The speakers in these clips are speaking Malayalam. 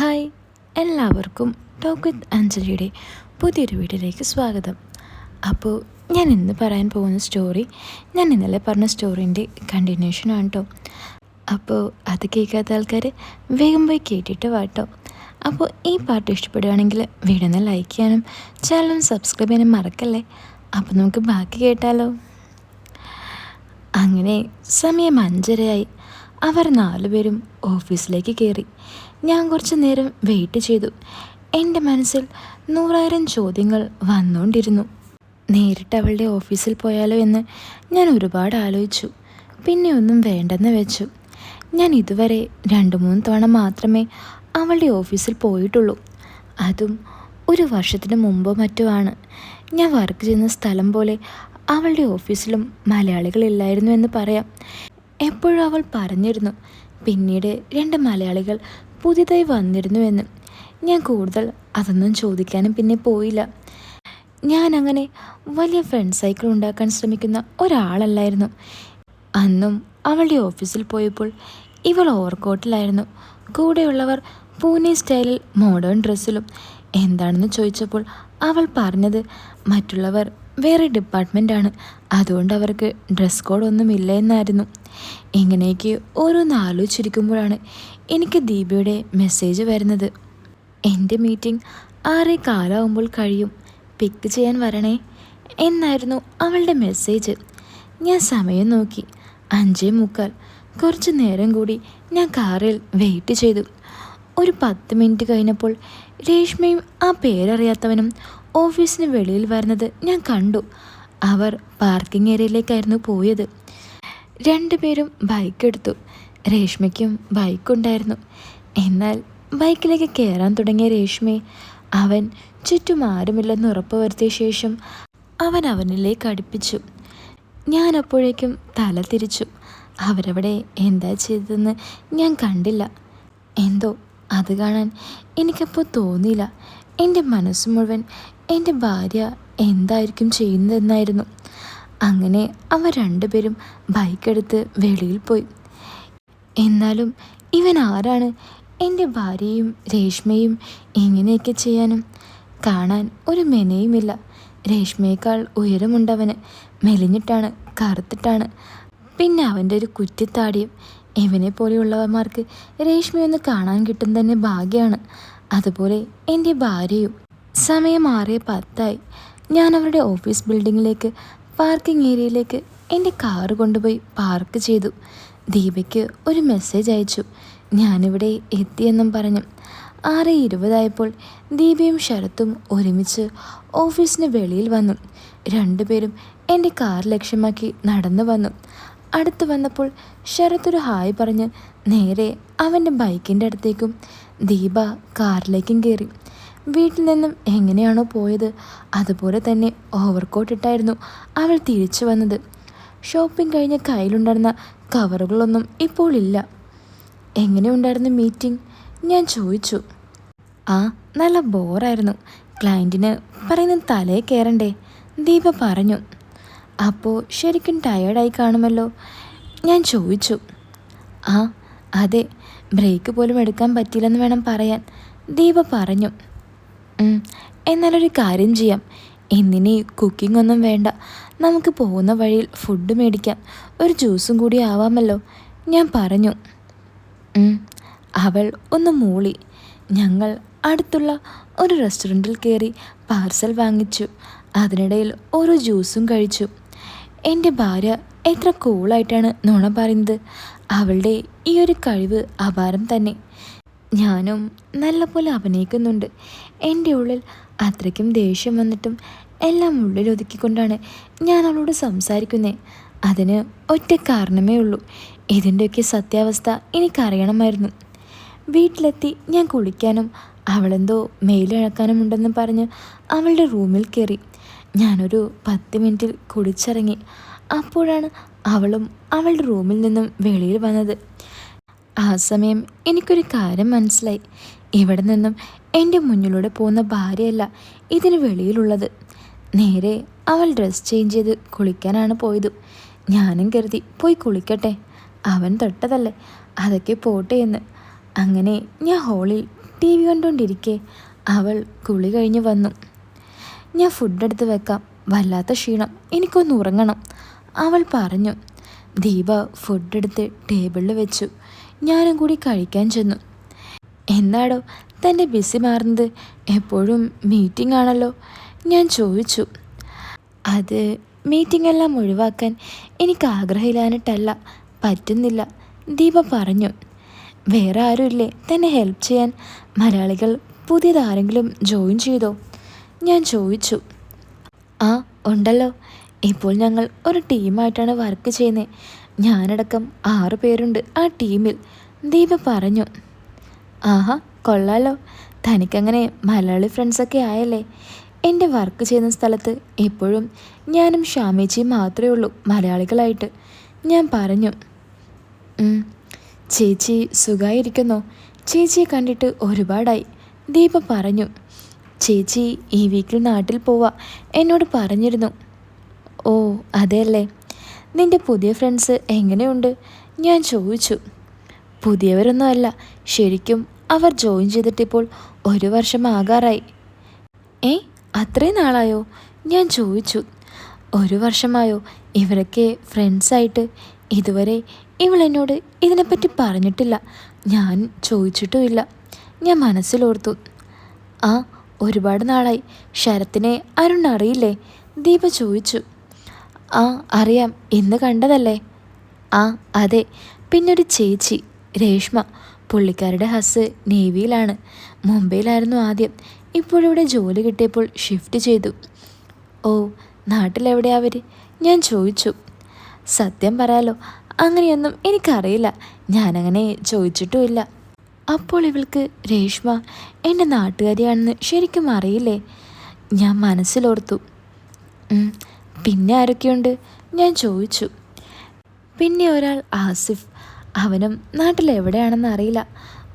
ഹായ്. എല്ലാവർക്കും ടോക്ക് വിത്ത് അഞ്ജലിയുടെ പുതിയൊരു വീഡിയോയിലേക്ക് സ്വാഗതം. അപ്പോൾ ഞാൻ ഇന്ന് പറയാൻ പോകുന്ന സ്റ്റോറി ഞാൻ ഇന്നലെ പറഞ്ഞ സ്റ്റോറീന്റെ കണ്ടിന്യൂഷനാണ് കേട്ടോ അപ്പോൾ അത് കേൾക്കാത്ത ആൾക്കാർ വേഗം പോയി കേട്ടിട്ട് വാട്ടോ അപ്പോൾ ഈ പാട്ട് ഇഷ്ടപ്പെടുകയാണെങ്കിൽ വീഡിയോ ലൈക്ക് ചെയ്യാനും ചാനലും സബ്സ്ക്രൈബ് ചെയ്യാനും മറക്കല്ലേ? അപ്പോൾ നമുക്ക് ബാക്കി കേട്ടാലോ? അങ്ങനെ സമയം അഞ്ചരയായി. അവർ നാലുപേരും ഓഫീസിലേക്ക് കയറി. ഞാൻ കുറച്ച് നേരം വെയിറ്റ് ചെയ്തു. എന്റെ മനസ്സിൽ നൂറായിരം ചോദ്യങ്ങൾ വന്നുകൊണ്ടിരുന്നു. നേരിട്ട് അവളുടെ ഓഫീസിൽ പോയാലോ എന്ന് ഞാൻ ഒരുപാട് ആലോചിച്ചു. പിന്നെ ഒന്നും വേണ്ടെന്ന് വെച്ചു. ഞാൻ ഇതുവരെ രണ്ട് മൂന്ന് തവണ മാത്രമേ അവളുടെ ഓഫീസിൽ പോയിട്ടുള്ളൂ. അതും ഒരു വർഷത്തിന് മുമ്പോ മറ്റോ ആണ്. ഞാൻ വർക്ക് ചെയ്യുന്ന സ്ഥലം പോലെ അവളുടെ ഓഫീസിലും മലയാളികളില്ലായിരുന്നു എന്ന് പറയാം. എപ്പോഴും അവൾ പറഞ്ഞിരുന്നു പിന്നീട് രണ്ട് മലയാളികൾ പുതിയതായി വന്നിരുന്നു എന്ന് ഞാൻ കൂടുതൽ അതൊന്നും ചോദിക്കാനും പിന്നെ പോയില്ല. ഞാൻ അങ്ങനെ വലിയ ഫ്രണ്ട് സൈക്കിൾ ഉണ്ടാക്കാൻ ശ്രമിക്കുന്ന ഒരാളല്ലായിരുന്നു. അന്നും അവളുടെ ഓഫീസിൽ പോയപ്പോൾ ഇവൾ ഓവർകോട്ടിലായിരുന്നു. കൂടെയുള്ളവർ പൂനെ സ്റ്റൈലിൽ മോഡേൺ ഡ്രസ്സിലും എന്താണെന്ന് ചോദിച്ചപ്പോൾ അവൾ പറഞ്ഞത് മറ്റുള്ളവർ വേറെ ഡിപ്പാർട്ട്മെന്റാണ് അതുകൊണ്ട് അവർക്ക് ഡ്രസ് കോഡ് ഒന്നും ഇല്ല എന്നായിരുന്നു. ഇങ്ങനെയൊക്കെ ഓരോന്ന് ആലോചിച്ചിരിക്കുമ്പോഴാണ് എനിക്ക് ദീപയുടെ മെസ്സേജ് വരുന്നത്. എന്റെ മീറ്റിംഗ് ആറേ കാലാവുമ്പോൾ കഴിയും. പിക്ക് ചെയ്യാൻ വരണേ എന്നായിരുന്നു അവളുടെ മെസ്സേജ് ഞാൻ സമയം നോക്കി. അഞ്ചേ മുക്കാൽ. കുറച്ച് നേരം കൂടി ഞാൻ കാറിൽ വെയിറ്റ് ചെയ്തു. ഒരു പത്ത് മിനിറ്റ് കഴിഞ്ഞപ്പോൾ രേഷ്മയും ആ പേരറിയാത്തവനും ഓഫീസിന് വെളിയിൽ വരുന്നത് ഞാൻ കണ്ടു. അവർ പാർക്കിംഗ് ഏരിയയിലേക്കായിരുന്നു പോയത്. രണ്ടുപേരും ബൈക്ക് എടുത്തു. രേഷ്മയ്ക്കും ബൈക്കുണ്ടായിരുന്നു. എന്നാൽ ബൈക്കിലേക്ക് കയറാൻ തുടങ്ങിയ രേഷ്മയെ അവൻ ചുറ്റും ആരുമില്ലെന്ന് ഉറപ്പുവരുത്തിയ ശേഷം അവൻ അവനിലേക്ക് അടുപ്പിച്ചു. ഞാൻ അപ്പോഴേക്കും തല തിരിച്ചു. അവരവിടെ എന്താ ചെയ്തതെന്ന് ഞാൻ കണ്ടില്ല. എന്തോ അത് കാണാൻ എനിക്കപ്പോൾ തോന്നിയില്ല. എന്റെ മനസ്സ് മുഴുവൻ എന്റെ ഭാര്യ എന്തായിരിക്കും ചെയ്യുന്നതെന്നായിരുന്നു. അങ്ങനെ അവർ രണ്ടുപേരും ബൈക്കെടുത്ത് വെളിയിൽ പോയി. എന്നാലും ഇവൻ ആരാണ്? എന്റെ ഭാര്യയും രേഷ്മയും ഇങ്ങനെയൊക്കെ ചെയ്യാനും? കാണാൻ ഒരു മെനയുമില്ല. രേഷ്മയേക്കാൾ ഉയരമുണ്ടവന് മെലിഞ്ഞിട്ടാണ് കറുത്തിട്ടാണ്. പിന്നെ അവന്റെ ഒരു കുറ്റിത്താടിയും ഇവനെ പോലെയുള്ളവന്മാർക്ക് രേഷ്മയൊന്ന് കാണാൻ കിട്ടും തന്നെ ഭാഗ്യമാണ് അതുപോലെ എന്റെ ഭാര്യയും. സമയം മാറിയ പത്തായി. ഞാൻ അവരുടെ ഓഫീസ് ബിൽഡിങ്ങിലേക്ക് പാർക്കിംഗ് ഏരിയയിലേക്ക് എന്റെ കാറ് കൊണ്ടുപോയി പാർക്ക് ചെയ്തു. ദീപയ്ക്ക് ഒരു മെസ്സേജ് അയച്ചു. ഞാനിവിടെ എത്തിയെന്നും പറഞ്ഞു. ആറ് ഇരുപതായപ്പോൾ ദീപയും ശരത്തും ഒരുമിച്ച് ഓഫീസിന് വെളിയിൽ വന്നു. രണ്ടുപേരും എന്റെ കാർ ലക്ഷ്യമാക്കി നടന്നു വന്നു. അടുത്ത് വന്നപ്പോൾ ശരത് ഒരു ഹായ് പറഞ്ഞ് നേരെ അവന്റെ ബൈക്കിന്റെ അടുത്തേക്കും ദീപ കാറിലേക്കും കയറി വീട്ടിൽ നിന്നും എങ്ങനെയാണോ പോയത് അതുപോലെ തന്നെ ഓവർകോട്ട് ഇട്ടായിരുന്നു അവൾ തിരിച്ചു വന്നത്. ഷോപ്പിംഗ് കഴിഞ്ഞ് കയ്യിലുണ്ടായിരുന്ന കവറുകളൊന്നും ഇപ്പോൾ ഇല്ല. എങ്ങനെ ഉണ്ടായിരുന്നു മീറ്റിംഗ് ഞാൻ ചോദിച്ചു. ആ നല്ല ബോറായിരുന്നു. ക്ലയന്റിന് പറയുന്ന തലേ കയറണ്ടേ ദീപ പറഞ്ഞു. അപ്പോൾ ശരിക്കും ടയേർഡായി കാണുമല്ലോ? ഞാൻ ചോദിച്ചു. ആ അതെ. ബ്രേക്ക് പോലും എടുക്കാൻ പറ്റില്ലെന്ന് വേണം പറയാൻ. ദീപ പറഞ്ഞു. എന്നാലൊരു കാര്യം ചെയ്യാം. ഇന്നിനി കുക്കിംഗ് ഒന്നും വേണ്ട. നമുക്ക് പോകുന്ന വഴിയിൽ ഫുഡ് മേടിക്കാം. ഒരു ജ്യൂസും കൂടി ആവാമല്ലോ. ഞാൻ പറഞ്ഞു. അവൾ ഒന്ന് മൂളി. ഞങ്ങൾ അടുത്തുള്ള ഒരു റെസ്റ്റോറന്റിൽ കയറി പാർസൽ വാങ്ങിച്ചു. അതിനിടയിൽ ഓരോ ജ്യൂസും കഴിച്ചു. എന്റെ ഭാര്യ എത്ര കൂളായിട്ടാണ് നുണ പറയുന്നത്. അവളുടെ ഈ ഒരു കഴിവ് അപാരം തന്നെ. ഞാനും നല്ലപോലെ അഭിനയിക്കുന്നുണ്ട്. എന്റെ ഉള്ളിൽ അത്രയ്ക്കും ദേഷ്യം വന്നിട്ടും എല്ലാം ഉള്ളിൽ ഒതുക്കിക്കൊണ്ടാണ് ഞാൻ അവളോട് സംസാരിക്കുന്നത് അതിന് ഒറ്റ കാരണമേ ഉള്ളൂ. ഇതിന്റെയൊക്കെ സത്യാവസ്ഥ എനിക്കറിയണമായിരുന്നു. വീട്ടിലെത്തി ഞാൻ കുളിക്കാനും അവളെന്തോ മെയിലിഴക്കാനും ഉണ്ടെന്ന് പറഞ്ഞ് അവളുടെ റൂമിൽ കയറി ഞാനൊരു പത്ത് മിനിറ്റിൽ കുളിച്ചിറങ്ങി. അപ്പോഴാണ് അവളും അവളുടെ റൂമിൽ നിന്നും വെളിയിൽ വന്നത്. ആ സമയം എനിക്കൊരു കാര്യം മനസ്സിലായി. ഇവിടെ നിന്നും എന്റെ മുന്നിലൂടെ പോകുന്ന ഭാര്യയല്ല ഇതിന് വെളിയിലുള്ളത്. നേരെ അവൾ ഡ്രസ് ചേഞ്ച് ചെയ്ത് കുളിക്കാനാണ് പോയത്. ഞാനും കരുതി പോയി കുളിക്കട്ടെ. അവൻ തൊട്ടതല്ലേ. അതൊക്കെ പോട്ടെ എന്ന്. അങ്ങനെ ഞാൻ ഹോളിൽ ടി വി കണ്ടുകൊണ്ടിരിക്കെ അവൾ കുളി കഴിഞ്ഞ് വന്നു. ഞാൻ ഫുഡ് എടുത്ത് വെക്കാം. വല്ലാത്ത ക്ഷീണം. എനിക്കൊന്ന് ഉറങ്ങണം. അവൾ പറഞ്ഞു. ദീപ ഫുഡ് എടുത്ത് ടേബിളിൽ വെച്ചു. ഞാനും കൂടി കഴിക്കാൻ ചെന്നു. എന്താടോ തന്റെ ബിസി മാറുന്നത്. എപ്പോഴും മീറ്റിംഗ് ആണല്ലോ. ഞാൻ ചോദിച്ചു. അത് മീറ്റിംഗ് എല്ലാം ഒഴിവാക്കാൻ എനിക്ക് ആഗ്രഹമില്ലാനിട്ടല്ല പറ്റുന്നില്ല ദീപ പറഞ്ഞു. വേറെ ആരുമില്ലേ? തന്നെ ഹെൽപ്പ് ചെയ്യാൻ മലയാളികൾ പുതിയതാരെങ്കിലും ജോയിൻ ചെയ്തോ? ഞാൻ ചോദിച്ചു. ആ ഉണ്ടല്ലോ. ഇപ്പോൾ ഞങ്ങൾ ഒരു ടീമായിട്ടാണ് വർക്ക് ചെയ്യുന്നത് ഞാനടക്കം ആറ് പേരുണ്ട് ആ ടീമിൽ ദീപ പറഞ്ഞു. ആഹാ കൊള്ളാലോ. തനിക്കങ്ങനെ മലയാളി ഫ്രണ്ട്സൊക്കെ ആയല്ലേ? എന്റെ വർക്ക് ചെയ്യുന്ന സ്ഥലത്ത് എപ്പോഴും ഞാനും ഷാമേച്ചിയും മാത്രമേ ഉള്ളൂ മലയാളികളായിട്ട്. ഞാൻ പറഞ്ഞു "ഉം, ചേച്ചി സുഖമായിരിക്കുന്നു ചേച്ചിയെ കണ്ടിട്ട് ഒരുപാടായി. ദീപ പറഞ്ഞു ചേച്ചി ഈ വീക്കിൽ നാട്ടിൽ പോവാ എന്നോട് പറഞ്ഞിരുന്നു. ഓ അതെയല്ലേ? നിന്റെ പുതിയ ഫ്രണ്ട്സ് എങ്ങനെയുണ്ട്? ഞാൻ ചോദിച്ചു. പുതിയവരൊന്നുമല്ല ശരിക്കും അവർ ജോയിൻ ചെയ്തിട്ടിപ്പോൾ ഒരു വർഷം ആകാറായി ഏ? അത്രയും നാളായോ? ഞാൻ ചോദിച്ചു. ഒരു വർഷമായോ? ഇവരൊക്കെ ഫ്രണ്ട്സായിട്ട് ഇതുവരെ ഇവൾ എന്നോട് ഇതിനെപ്പറ്റി പറഞ്ഞിട്ടില്ല. ഞാൻ ചോദിച്ചിട്ടുമില്ല. ഞാൻ മനസ്സിലോർത്തു. ആ ഒരുപാട് നാളായി. ശരത്തിനെ അരുൺ അറിയില്ലേ? ദീപ ചോദിച്ചു. ആ അറിയാം. ഇന്ന് കണ്ടതല്ലേ? ആ അതെ. പിന്നൊരു ചേച്ചി രേഷ്മ. പുള്ളിക്കാരുടെ ഹസ് നേവിയിലാണ്. മുംബൈയിലായിരുന്നു ആദ്യം. ഇപ്പോഴിവിടെ ജോലി കിട്ടിയപ്പോൾ ഷിഫ്റ്റ് ചെയ്തു. ഓ നാട്ടിലെവിടെയാ അവർ ഞാൻ ചോദിച്ചു. സത്യം പറയാലോ അങ്ങനെയൊന്നും എനിക്കറിയില്ല. ഞാനങ്ങനെ ചോദിച്ചിട്ടുമില്ല. അപ്പോൾ ഇവൾക്ക് രേഷ്മ എന്റെ നാട്ടുകാരിയാണെന്ന് ശരിക്കും അറിയില്ലേ? ഞാൻ മനസ്സിലോർത്തു. പിന്നെ ആരൊക്കെയുണ്ട്? ഞാൻ ചോദിച്ചു. പിന്നെ ഒരാൾ ആസിഫ്. അവനും നാട്ടിലെവിടെയാണെന്ന് അറിയില്ല.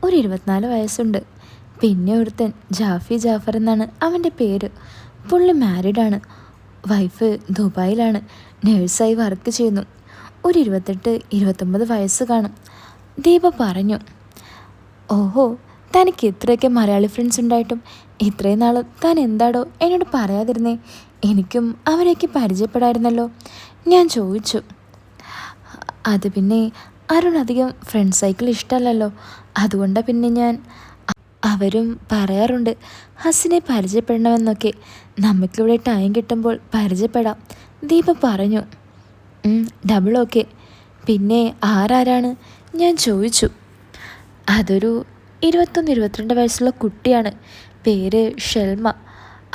ഒരു ഇരുപത്തിനാല് വയസ്സുണ്ട്. പിന്നെ ഒരുത്തൻ ജാഫി ജാഫർ എന്നാണ് അവന്റെ പേര്. പുള്ളി മാരീഡാണ് വൈഫ് ദുബായിലാണ്. നേഴ്സായി വർക്ക് ചെയ്യുന്നു. ഒരു ഇരുപത്തെട്ട് ഇരുപത്തൊമ്പത് വയസ്സ് കാണും. ദീപ പറഞ്ഞു ഓഹോ തനിക്ക് ഇത്രയൊക്കെ മലയാളി ഫ്രണ്ട്സ് ഉണ്ടായിട്ടും ഇത്രയും നാൾ താൻ എന്താടോ എന്നോട് പറയാതിരുന്നേ? എനിക്കും അവരെയൊക്കെ പരിചയപ്പെടായിരുന്നല്ലോ. ഞാൻ ചോദിച്ചു അത് പിന്നെ അരുൺ അധികം ഫ്രണ്ട് സൈക്കിൾ ഇഷ്ടമല്ലല്ലോ. അതുകൊണ്ടാണ് പിന്നെ ഞാൻ അവരും പറയാറുണ്ട് ഹസിനെ പരിചയപ്പെടണമെന്നൊക്കെ. നമുക്കിവിടെ ടൈം കിട്ടുമ്പോൾ പരിചയപ്പെടാം. ദീപ പറഞ്ഞു ഡബിൾ ഓക്കെ പിന്നെ ആരാരാണ്? ഞാൻ ചോദിച്ചു അതൊരു ഇരുപത്തൊന്ന് ഇരുപത്തിരണ്ട് വയസ്സുള്ള കുട്ടിയാണ്. പേര് ഷെൽമ.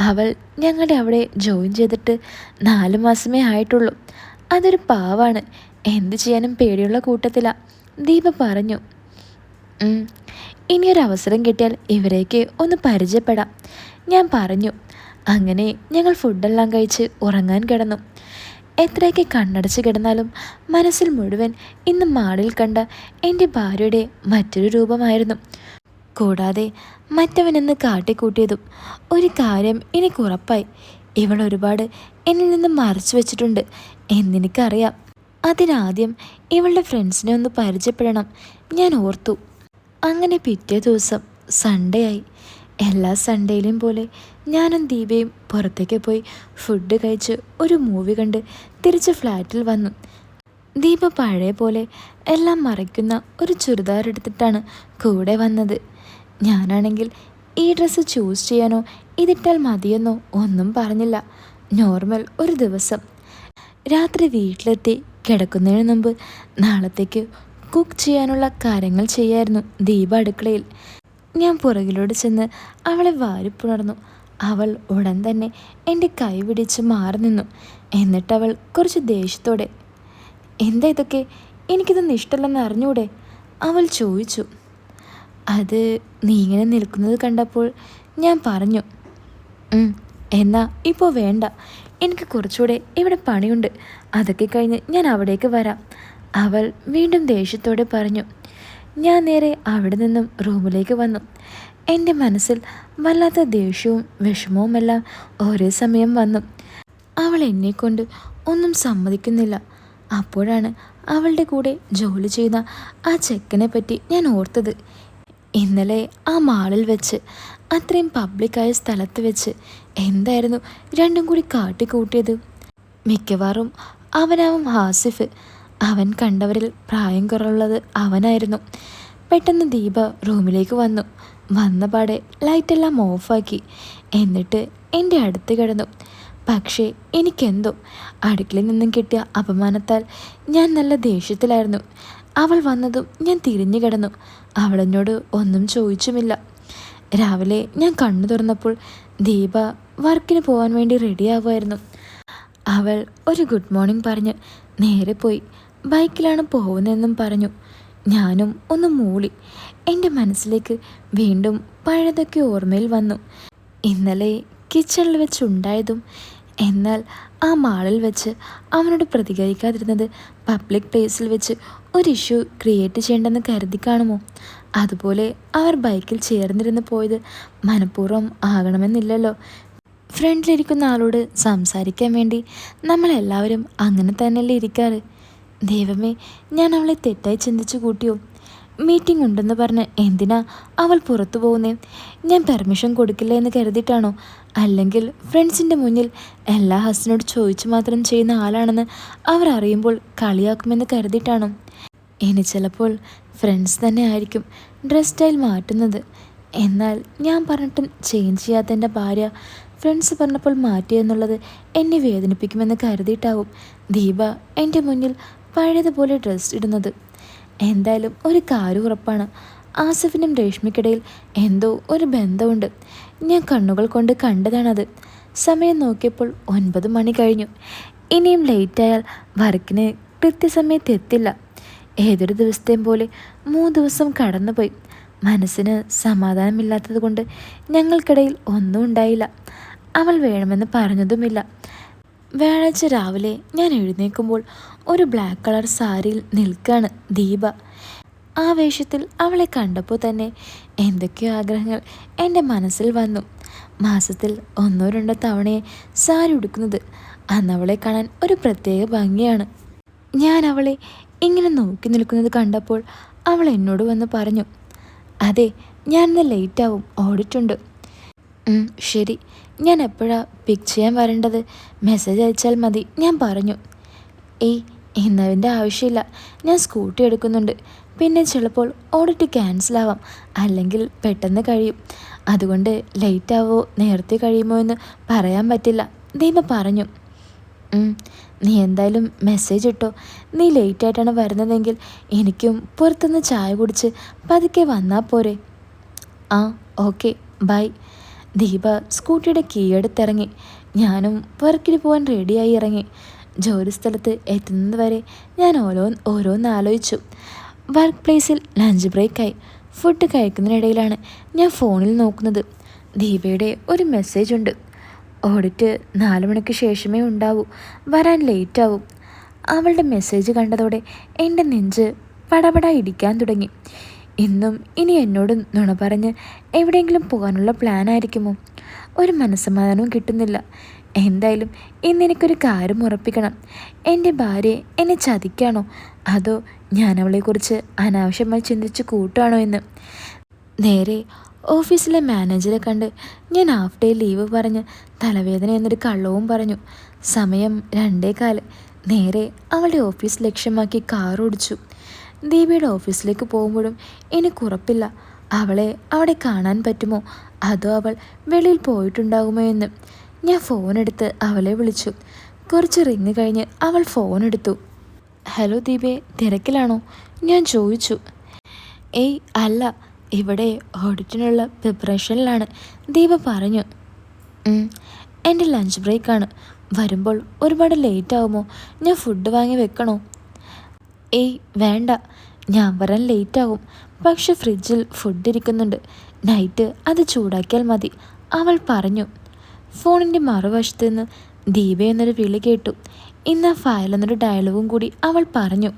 അവൾ ഞങ്ങളുടെ അവിടെ ജോയിൻ ചെയ്തിട്ട് നാല് മാസമേ ആയിട്ടുള്ളൂ. അതൊരു പാവാണ്. എന്ത് ചെയ്യാനും പേടിയുള്ള കൂട്ടത്തില. ദീപ പറഞ്ഞു "ഉം, ഇനിയൊരു അവസരം കിട്ടിയാൽ ഇവരേക്ക് ഒന്ന് പരിചയപ്പെടാം. ഞാൻ പറഞ്ഞു അങ്ങനെ ഞങ്ങൾ ഫുഡെല്ലാം കഴിച്ച് ഉറങ്ങാൻ കിടന്നു. എത്രയൊക്കെ കണ്ണടച്ച് കിടന്നാലും മനസ്സിൽ മുഴുവൻ ഇന്ന് മാളിൽ കണ്ട എന്റെ ഭാര്യയുടെ മറ്റൊരു രൂപമായിരുന്നു. കൂടാതെ മറ്റവനെന്ന് കാട്ടിക്കൂട്ടിയതും ഒരു കാര്യം എനിക്ക് ഉറപ്പായി. ഇവൾ ഒരുപാട് എന്നിൽ നിന്ന് മറച്ചു വെച്ചിട്ടുണ്ട് എന്നെനിക്കറിയാം. അതിനാദ്യം ഇവളുടെ ഫ്രണ്ട്സിനെ ഒന്ന് പരിചയപ്പെടണം. ഞാൻ ഓർത്തു അങ്ങനെ പിറ്റേ ദിവസം സൺഡേ ആയി. എല്ലാ സൺഡേയിലും പോലെ ഞാനും ദീപയും പുറത്തേക്ക് പോയി ഫുഡ് കഴിച്ച് ഒരു മൂവി കണ്ട് തിരിച്ച് ഫ്ലാറ്റിൽ വന്നു. ദീപ പഴയ പോലെ എല്ലാം മറയ്ക്കുന്ന ഒരു ചുരിദാർ എടുത്തിട്ടാണ് കൂടെ വന്നത്. ഞാനാണെങ്കിൽ ഈ ഡ്രസ്സ് ചൂസ് ചെയ്യാനോ ഇതിട്ടാൽ മതിയെന്നോ ഒന്നും പറഞ്ഞില്ല. നോർമൽ ഒരു ദിവസം. രാത്രി വീട്ടിലെത്തി കിടക്കുന്നതിന് മുമ്പ് നാളത്തേക്ക് കുക്ക് ചെയ്യാനുള്ള കാര്യങ്ങൾ ചെയ്യായിരുന്നു ദീപ അടുക്കളയിൽ. ഞാൻ പുറകിലോട് ചെന്ന് അവളെ വാരിപ്പുണർന്നു. അവൾ ഉടൻ തന്നെ എന്റെ കൈ പിടിച്ച് മാറി നിന്നു. എന്നിട്ടവൾ കുറച്ച് ദേഷ്യത്തോടെ എന്താ ഇതൊക്കെ? എനിക്കിതൊന്നും ഇഷ്ടമല്ലെന്ന് അറിഞ്ഞൂടെ? അവൾ ചോദിച്ചു. അത് നീ ഇങ്ങനെ നിൽക്കുന്നത് കണ്ടപ്പോൾ ഞാൻ പറഞ്ഞു "ഉം, എന്നാ ഇപ്പോൾ വേണ്ട. എനിക്ക് കുറച്ചുകൂടെ ഇവിടെ പണിയുണ്ട്. അതൊക്കെ കഴിഞ്ഞ് ഞാൻ അവിടേക്ക് വരാം. അവൾ വീണ്ടും ദേഷ്യത്തോടെ പറഞ്ഞു ഞാൻ നേരെ അവിടെ നിന്നും റൂമിലേക്ക് വന്നു. എന്റെ മനസ്സിൽ വല്ലാത്ത ദേഷ്യവും വിഷമവുമെല്ലാം ഒരേ സമയം വന്നു. അവൾ എന്നെക്കൊണ്ട് ഒന്നും സമ്മതിക്കുന്നില്ല. അപ്പോഴാണ് അവളുടെ കൂടെ ജോലി ചെയ്യുന്ന ആ ചെക്കനെ പറ്റി ഞാൻ ഓർത്തത്. ഇന്നലെ ആ മാളിൽ വെച്ച് അത്രയും പബ്ലിക്കായ സ്ഥലത്ത് വെച്ച് എന്തായിരുന്നു രണ്ടും കൂടി കാട്ടിക്കൂട്ടിയത്? മിക്കവാറും അവനാവും ഹാസിഫ് അവൻ കണ്ടവരിൽ പ്രായം കുറവുള്ളത് അവനായിരുന്നു. പെട്ടെന്ന് ദീപ റൂമിലേക്ക് വന്നു. വന്ന പാടെ ലൈറ്റെല്ലാം ഓഫാക്കി. എന്നിട്ട് എന്റെ അടുത്ത് കിടന്നു. പക്ഷേ എനിക്കെന്തോ? അടുക്കളയിൽ നിന്നും കിട്ടിയ അപമാനത്താൽ ഞാൻ നല്ല ദേഷ്യത്തിലായിരുന്നു. അവൾ വന്നതും ഞാൻ തിരിഞ്ഞു കിടന്നു. അവളെന്നോട് ഒന്നും ചോദിച്ചുമില്ല. രാവിലെ ഞാൻ കണ്ണു തുറന്നപ്പോൾ ദീപ വർക്കിന് പോകാൻ വേണ്ടി റെഡിയാവുമായിരുന്നു അവൾ ഒരു ഗുഡ് മോർണിംഗ് പറഞ്ഞ് നേരെ പോയി. ബൈക്കിലാണ് പോകുന്നതെന്നും പറഞ്ഞു. ഞാനും ഒന്ന് മൂളി. എന്റെ മനസ്സിലേക്ക് വീണ്ടും പഴയതൊക്കെ ഓർമ്മയിൽ വന്നു. ഇന്നലെ കിച്ചണിൽ വെച്ചുണ്ടായതും എന്നാൽ ആ മാളിൽ വെച്ച് അവനോട് പ്രതികരിക്കാതിരുന്നത് പബ്ലിക് പ്ലേസിൽ വെച്ച് ഒരു ഇഷ്യൂ ക്രിയേറ്റ് ചെയ്യേണ്ടെന്ന് കരുതി കാണുമോ? അതുപോലെ അവർ ബൈക്കിൽ ചേർന്നിരുന്ന് പോയത് മനഃപൂർവം ആകണമെന്നില്ലല്ലോ. ഫ്രണ്ടിലിരിക്കുന്ന ആളോട് സംസാരിക്കാൻ വേണ്ടി നമ്മളെല്ലാവരും അങ്ങനെ തന്നെയല്ലേ ഇരിക്കാറ്? ദൈവമേ ഞാൻ അവളെ തെറ്റായി ചിന്തിച്ചു കൂട്ടിയോ? മീറ്റിംഗ് ഉണ്ടെന്ന് പറഞ്ഞ് എന്തിനാ അവൾ പുറത്തു പോകുന്നേ? ഞാൻ പെർമിഷൻ കൊടുക്കില്ല എന്ന് കരുതിയിട്ടാണോ? അല്ലെങ്കിൽ ഫ്രണ്ട്സിന്റെ മുന്നിൽ എല്ലാ ഹസ്സിനോട് ചോദിച്ചു മാത്രം ചെയ്യുന്ന ആളാണെന്ന് അവർ അറിയുമ്പോൾ കളിയാക്കുമെന്ന് കരുതിയിട്ടാണോ? ഇനി ചിലപ്പോൾ ഫ്രണ്ട്സ് തന്നെ ആയിരിക്കും ഡ്രസ് സ്റ്റൈൽ മാറ്റുന്നത്. എന്നാൽ ഞാൻ പറഞ്ഞിട്ടും ചേഞ്ച് ചെയ്യാത്ത എന്റെ ഭാര്യ ഫ്രണ്ട്സ് പറഞ്ഞപ്പോൾ മാറ്റിയെന്നുള്ളത് എന്നെ വേദനിപ്പിക്കുമെന്ന് കരുതിയിട്ടാവും. ദീപ എന്റെ മുന്നിൽ പഴയതുപോലെ ഡ്രസ് ഇടുന്നത്. എന്തായാലും ഒരു കാര്യം ഉറപ്പാണ്. ആസിഫിനും രേഷ്മയ്ക്കിടയിൽ എന്തോ ഒരു ബന്ധമുണ്ട്. ഞാൻ കണ്ണുകൾ കൊണ്ട് കണ്ടതാണത്. സമയം നോക്കിയപ്പോൾ ഒൻപത് മണി കഴിഞ്ഞു. ഇനിയും ലേറ്റായാൽ വർക്കിന് കൃത്യസമയത്ത് എത്തില്ല. ഏതൊരു ദിവസത്തെയും പോലെ മൂന്ന് ദിവസം കടന്നുപോയി. മനസ്സിന് സമാധാനമില്ലാത്തത് കൊണ്ട് ഞങ്ങൾക്കിടയിൽ ഒന്നും ഉണ്ടായില്ല. അവൾ വേണമെന്ന് പറഞ്ഞതുമില്ല. വ്യാഴാഴ്ച രാവിലെ ഞാൻ എഴുന്നേൽക്കുമ്പോൾ ഒരു ബ്ലാക്ക് കളർ സാരിയിൽ നിൽക്കാണ് ദീപ. ആ വേഷത്തിൽ അവളെ കണ്ടപ്പോൾ തന്നെ എന്തൊക്കെയോ ആഗ്രഹങ്ങൾ എന്റെ മനസ്സിൽ വന്നു. മാസത്തിൽ ഒന്നോ രണ്ടോ തവണയെ സാരി ഉടുക്കുന്നത് അന്ന് അവളെ കാണാൻ ഒരു പ്രത്യേക ഭംഗിയാണ്. ഞാൻ അവളെ ഇങ്ങനെ നോക്കി നിൽക്കുന്നത് കണ്ടപ്പോൾ അവൾ എന്നോട് വന്ന് പറഞ്ഞു അതെ ഞാൻ ഞാനിന്ന് ലേറ്റാവും ഓടിട്ടുണ്ട് ശരി. ഞാൻ എപ്പോഴാ പിക്ക് ചെയ്യാൻ വരേണ്ടത്? മെസ്സേജ് അയച്ചാൽ മതി. ഞാൻ പറഞ്ഞു. ഏയ് ഇന്നതിന്റെ ആവശ്യമില്ല. ഞാൻ സ്കൂട്ടി എടുക്കുന്നുണ്ട്. പിന്നെ ചിലപ്പോൾ ഓഡിറ്റ് ക്യാൻസലാവാം അല്ലെങ്കിൽ പെട്ടെന്ന് കഴിയും. അതുകൊണ്ട് ലേറ്റ് ആവോ നേരത്തെ കഴിയുമോ എന്ന് പറയാൻ പറ്റില്ല. ദൈവ പറഞ്ഞു. നീ എന്തായാലും മെസ്സേജ് ഇട്ടോ? നീ ലേറ്റായിട്ടാണ് വരുന്നതെങ്കിൽ എനിക്കും പുറത്തുനിന്ന് ചായ കുടിച്ച് പതുക്കെ വന്നാൽ പോരെ. ആ ഓക്കെ ബൈ ദീപ സ്കൂട്ടിയുടെ കീ എടുത്തിറങ്ങി ഞാനും വർക്കിന് പോകാൻ റെഡിയായി ഇറങ്ങി. ജോലി സ്ഥലത്ത് എത്തുന്നത് ഞാൻ ഓരോ ഓരോന്ന് ആലോചിച്ചു. വർക്ക് പ്ലേസിൽ ലഞ്ച് ബ്രേക്കായി. ഫുഡ് കഴിക്കുന്നതിനിടയിലാണ് ഞാൻ ഫോണിൽ നോക്കുന്നത്. ദീപയുടെ ഒരു മെസ്സേജ് ഉണ്ട്. ഓഡിറ്റ് നാല് മണിക്ക് ശേഷമേ ഉണ്ടാവൂ. വരാൻ ലേറ്റ് ആവും അവളുടെ മെസ്സേജ് കണ്ടതോടെ എന്റെ നെഞ്ച് പടപട ഇടിക്കാൻ തുടങ്ങി. ഇന്നും ഇനി എന്നോട് നുണ പറഞ്ഞ് എവിടെയെങ്കിലും പോകാനുള്ള പ്ലാൻ ആയിരിക്കുമോ ഒരു മനസ്സമാധാനവും കിട്ടുന്നില്ല. എന്തായാലും ഇന്ന് എനിക്കൊരു കാര്യം ഉറപ്പിക്കണം. എന്റെ ഭാര്യ എന്നെ ചതിക്കാണോ? അതോ ഞാൻ അവളെക്കുറിച്ച് അനാവശ്യമായി ചിന്തിച്ച് കൂട്ടാണോ എന്ന്? നേരെ ഓഫീസിലെ മാനേജറെ കണ്ട് ഞാൻ ഹാഫ് ഡേ ലീവ് പറഞ്ഞ് തലവേദന എന്നൊരു കള്ളവും പറഞ്ഞു. സമയം രണ്ടേ കാൽ നേരെ അവളുടെ ഓഫീസ് ലക്ഷ്യമാക്കി കാർ ഓടിച്ചു ദീപയുടെ ഓഫീസിലേക്ക് പോകുമ്പോഴും എനിക്കുറപ്പില്ല അവളെ അവിടെ കാണാൻ പറ്റുമോ? അതോ അവൾ വെളിയിൽ പോയിട്ടുണ്ടാകുമോ എന്ന്? ഞാൻ ഫോണെടുത്ത് അവളെ വിളിച്ചു. കുറച്ച് റിങ് കഴിഞ്ഞ് അവൾ ഫോൺ എടുത്തു. ഹലോ ദീപേ തിരക്കിലാണോ? ഞാൻ ചോദിച്ചു. ഏയ് അല്ല. ഇവിടെ ഓഡിറ്റിനുള്ള പ്രിപ്പറേഷനിലാണ് ദീപ പറഞ്ഞു. എന്റെ ലഞ്ച് ബ്രേക്കാണ് വരുമ്പോൾ ഒരുപാട് ലേറ്റ് ആകുമോ ഞാൻ ഫുഡ് വാങ്ങി വെക്കണോ? ഏയ് വേണ്ട. ഞാൻ വരാൻ ലേറ്റാകും. പക്ഷെ ഫ്രിഡ്ജിൽ ഫുഡ് ഇരിക്കുന്നുണ്ട്. നൈറ്റ് അത് ചൂടാക്കിയാൽ മതി. അവൾ പറഞ്ഞു. ഫോണിന്റെ മറുവശത്ത് നിന്ന് ദീപ എന്നൊരു വിളി കേട്ടു. ഇന്ന് ഫയൽ എന്നൊരു ഡയലോഗും കൂടി അവൾ പറഞ്ഞു.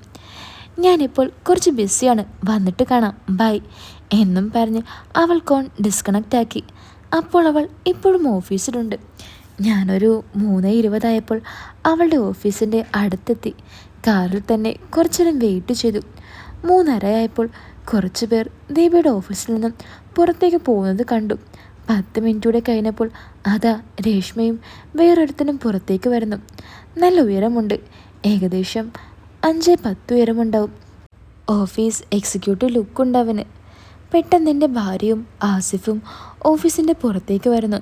ഞാനിപ്പോൾ കുറച്ച് ബിസിയാണ്. വന്നിട്ട് കാണാം. ബൈ. എന്നും പറഞ്ഞ് അവൾ കോൺ ഡിസ്കണക്റ്റ് ആക്കി. അപ്പോൾ അവൾ ഇപ്പോഴും ഓഫീസിലുണ്ട്. ഞാനൊരു മൂന്ന് ഇരുപതായപ്പോൾ അവളുടെ ഓഫീസിന്റെ അടുത്തെത്തി. കാറിൽ തന്നെ കുറച്ചേരം വെയിറ്റ് ചെയ്തു. മൂന്നരയായപ്പോൾ കുറച്ചു പേർ ദീപയുടെ ഓഫീസിൽ നിന്നും പുറത്തേക്ക് പോകുന്നത് കണ്ടു. പത്ത് മിനിറ്റൂടെ കഴിഞ്ഞപ്പോൾ അതാ രേഷ്മയും വേറൊരുത്തനും പുറത്തേക്ക് വരുന്നു. നല്ല ഉയരമുണ്ട്. ഏകദേശം അഞ്ച് പത്ത് ഉയരമുണ്ടാവും. ഓഫീസ് എക്സിക്യൂട്ടീവ് ലുക്ക് അവന്. പെട്ടെന്ന് എന്റെ ഭാര്യയും ആസിഫും ഓഫീസിന്റെ പുറത്തേക്ക് വരുന്നു.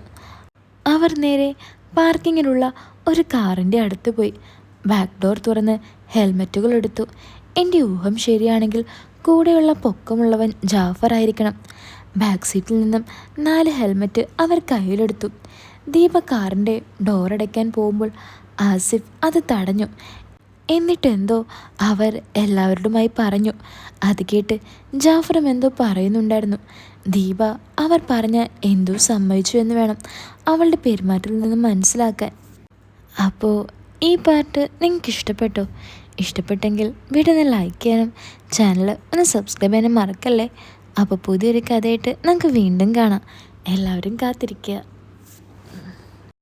അവർ നേരെ പാർക്കിങ്ങിലുള്ള ഒരു കാറിന്റെ അടുത്ത് പോയി. ബാക്ക് ഡോർ തുറന്ന് ഹെൽമറ്റുകൾ എടുത്തു. എന്റെ ഊഹം ശരിയാണെങ്കിൽ കൂടെയുള്ള പൊക്കമുള്ളവൻ ജാഫർ ആയിരിക്കണം. ബാക്ക് സീറ്റിൽ നിന്നും നാല് ഹെൽമറ്റ് അവർ കയ്യിലെടുത്തു. ദീപ കാറിന്റെ ഡോറടയ്ക്കാൻ പോകുമ്പോൾ ആസിഫ് അത് തടഞ്ഞു. എന്നിട്ടെന്തോ അവർ എല്ലാവരോടുമായി പറഞ്ഞു. അത് കേട്ട് ജാഫറും എന്തോ പറയുന്നുണ്ടായിരുന്നു. ദീപ അവർ പറഞ്ഞ എന്തോ സമ്മതിച്ചു എന്ന് വേണം അവളുടെ പെരുമാറ്റത്തിൽ നിന്ന് മനസ്സിലാക്കാൻ. അപ്പോൾ ഈ പാട്ട് നിങ്ങൾക്ക് ഇഷ്ടപ്പെട്ടോ ഇഷ്ടപ്പെട്ടെങ്കിൽ വീഡിയോ ലൈക്ക് ചെയ്യാനും ചാനൽ ഒന്ന് സബ്സ്ക്രൈബ് ചെയ്യാനും മറക്കല്ലേ? അപ്പോൾ പുതിയൊരു കഥയായിട്ട് നമുക്ക് വീണ്ടും കാണാം. എല്ലാവരും കാത്തിരിക്കുക.